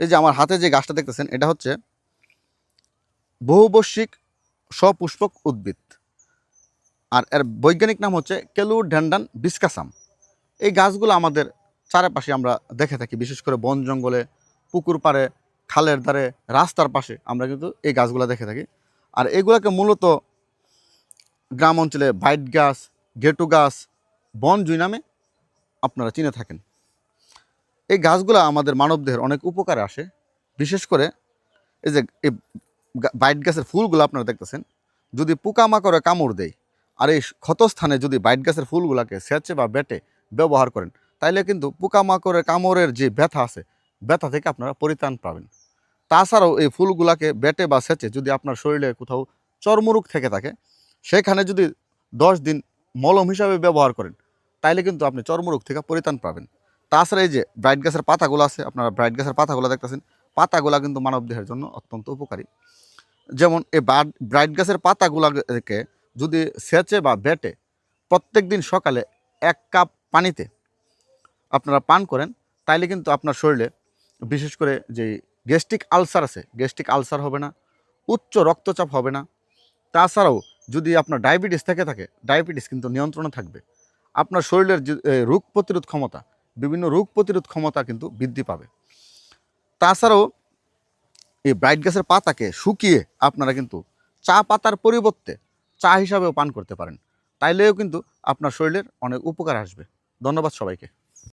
এই যে আমার হাতে যে গাছটা দেখতেছেন, এটা হচ্ছে বহুবর্ষিক সপুষ্পক উদ্ভিদ। আর এর বৈজ্ঞানিক নাম হচ্ছে কেলু ড্যান্ডান বিস্কাসাম এই গাছগুলো আমাদের চারপাশে আমরা দেখে থাকি, বিশেষ করে বন জঙ্গলে, পুকুর পাড়ে, খালের ধারে, রাস্তার পাশে আমরা কিন্তু এই গাছগুলো দেখে থাকি। আর এগুলোকে মূলত গ্রাম অঞ্চলে বাইট গাছ, গেটু গাছ বন জুই নামে আপনারা চিনে থাকেন। এই গাছগুলো আমাদের মানবদেহের অনেক উপকারে আসে। বিশেষ করে এই যে এই বাইট গাছের ফুলগুলো আপনারা দেখতেছেন, যদি পোকামাকড়ে কামড় দেয়, আর এই ক্ষতস্থানে যদি বাইট গাছের ফুলগুলোকে সেচে বা বেটে ব্যবহার করেন, তাইলে কিন্তু পোকামাকড়ের কামড়ের যে ব্যথা আছে, ব্যথা থেকে আপনারা পরিত্রাণ পাবেন। তাছাড়াও এই ফুলগুলাকে বেটে বা সেচে যদি আপনার শরীরে কোথাও চর্মরোগ থেকে থাকে, সেখানে যদি দশ দিন মলম হিসাবে ব্যবহার করেন, তাইলে কিন্তু আপনি চর্মরোগ থেকে পরিত্রাণ পাবেন। তাছাড়া এই যে ব্রাইট গাছের পাতাগুলো আছে, আপনারা ব্রাইট গাছের পাতাগুলো দেখতেছেন, পাতাগুলা কিন্তু মানব দেহের জন্য অত্যন্ত উপকারী। যেমন এই ব্রাইট গাছের পাতাগুলোকে যদি সেচে বা বেটে প্রত্যেক দিন সকালে এক কাপ পানিতে আপনারা পান করেন, তাইলে কিন্তু আপনার শরীরে বিশেষ করে যে গ্যাস্ট্রিক আলসার আছে, গ্যাস্ট্রিক আলসার হবে না, উচ্চ রক্তচাপ হবে না। তাছাড়াও যদি আপনার ডায়াবেটিস থেকে থাকে, ডায়াবেটিস কিন্তু নিয়ন্ত্রণে থাকবে। আপনার শরীরের রোগ প্রতিরোধ ক্ষমতা বিভিন্ন রোগ প্রতিরোধ ক্ষমতা কিন্তু বৃদ্ধি পাবে। তাছাড়াও এই ব্রাইট গাছের পাতাকে শুকিয়ে আপনারা কিন্তু চা পাতার পরিবর্তে চা হিসাবেও পান করতে পারেন। তাইলেও কিন্তু আপনার শরীরের অনেক উপকার আসবে। ধন্যবাদ সবাইকে।